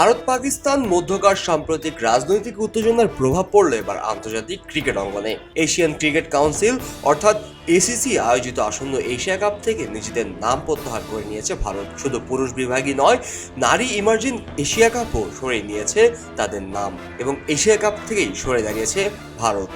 ভারত, পাকিস্তান, মধ্যকার সাম্প্রতিক রাজনৈতিক উত্তেজনার প্রভাব পড়ল এবার আন্তর্জাতিক ক্রিকেট অঙ্গনে। এশিয়ান ক্রিকেট কাউন্সিল, অর্থাৎ এসিসি আয়োজিত আসন্ন এশিয়া কাপ থেকে নিজেদের নাম প্রত্যাহার করে নিয়েছে ভারত। শুধু পুরুষ বিভাগই নয়, নারী ইমার্জিন এশিয়া কাপও সরে নিয়েছে তাদের নাম এবং এশিয়া কাপ থেকেই সরে দাঁড়িয়েছে ভারত।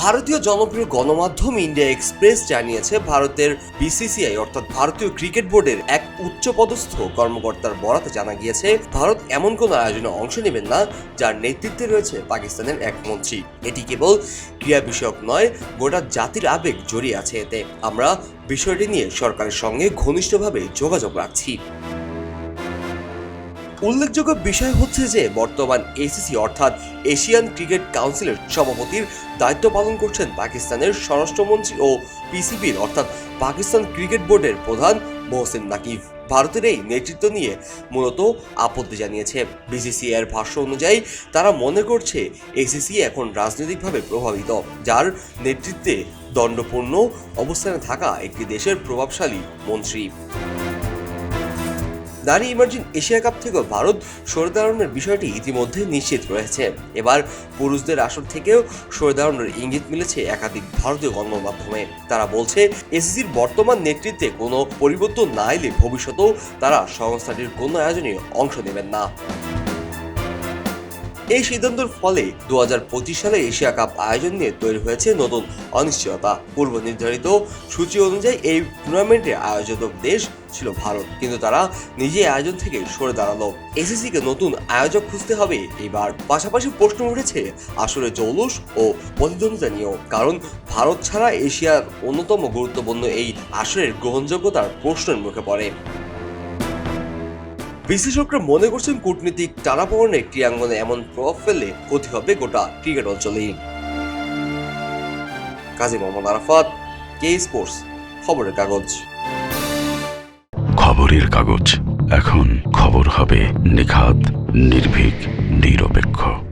ভারতীয় জনপ্রিয় গণমাধ্যম ইন্ডিয়া এক্সপ্রেস জানিয়েছে, ভারতের বিসিসিআই, অর্থাৎ ভারতীয় ক্রিকেট বোর্ডের এক উচ্চপদস্থ কর্মকর্তার বরাতে জানা গিয়েছে, ভারত এমন কোনো আয়োজনে অংশ নেবেন না, যার নেতৃত্বে রয়েছে পাকিস্তানের এক মন্ত্রী। এটি কেবল ক্রীড়া বিষয়ক নয়, গোটা জাতির আবেগ জড়িয়ে আছে এতে। আমরা বিষয়টি নিয়ে সরকারের সঙ্গে ঘনিষ্ঠভাবে যোগাযোগ রাখছি। উল্লেখযোগ্য বিষয় হচ্ছে যে বর্তমান এসিসি অর্থাৎ এশিয়ান ক্রিকেট কাউন্সিলের সভাপতির দায়িত্ব পালন করছেন পাকিস্তানের স্বরাষ্ট্রমন্ত্রী ও পিসিবির অর্থাৎ পাকিস্তান ক্রিকেট বোর্ডের প্রধান মোহসেন নাকিব। ভারতের এই নেতৃত্ব নিয়ে মূলত আপত্তি জানিয়েছে। বিসিসিআই এর ভাষ্য অনুযায়ী তারা মনে করছে এসিসি এখন রাজনৈতিকভাবে প্রভাবিত, যার নেতৃত্বে দণ্ডপূর্ণ অবস্থানে থাকা একটি দেশের প্রভাবশালী মন্ত্রী। নারী ইমার্জিং এশিয়া কাপ থেকেও ভারত সরে দাঁড়ানোর বিষয়টি ইতিমধ্যে নিশ্চিত রয়েছে। এবার পুরুষদের আসর থেকেও সরে দাঁড়ানোর ইঙ্গিত মিলেছে একাধিক ভারতীয় গণমাধ্যমে। তারা বলছে এসিসির বর্তমান নেতৃত্বে কোনো পরিবর্তন না এলে ভবিষ্যতেও তারা সংস্থাটির কোনো আয়োজনে অংশ নেবেন না। এই সিদ্ধান্তের ফলে দু হাজার পঁচিশ সালে এশিয়া কাপ আয়োজন নিয়ে তৈরি হয়েছে নতুন অনিশ্চয়তা। পূর্ব নির্ধারিত সূচি অনুযায়ী এই টুর্নামেন্টের আয়োজক দেশ ছিল ভারত, কিন্তু তারা নিজে আয়োজন থেকে সরে দাঁড়াল। এসিসিকে নতুন আয়োজক খুঁজতে হবে এবার। পাশাপাশি প্রশ্ন উঠেছে আসলে জৌলুস ও প্রতিদ্বন্দ্বিতা নিয়েও, কারণ ভারত ছাড়া এশিয়ার অন্যতম গুরুত্বপূর্ণ এই আসরের গ্রহণযোগ্যতার প্রশ্নের মুখে পড়ে। বিশেষজ্ঞরা মনে করছেন কূটনীতিক টানাপোড়েনে ক্রিয়াঙ্গনে এমন প্রভাব ফেলে ক্ষতি হবে গোটা ক্রিকেট অঞ্চলে কাজী মোহাম্মদ আরাফাত, কে স্পোর্টস, খবরের কাগজ। খবরের কাগজ। এখন খবর হবে নিখাত, নির্ভীক, নিরপেক্ষ।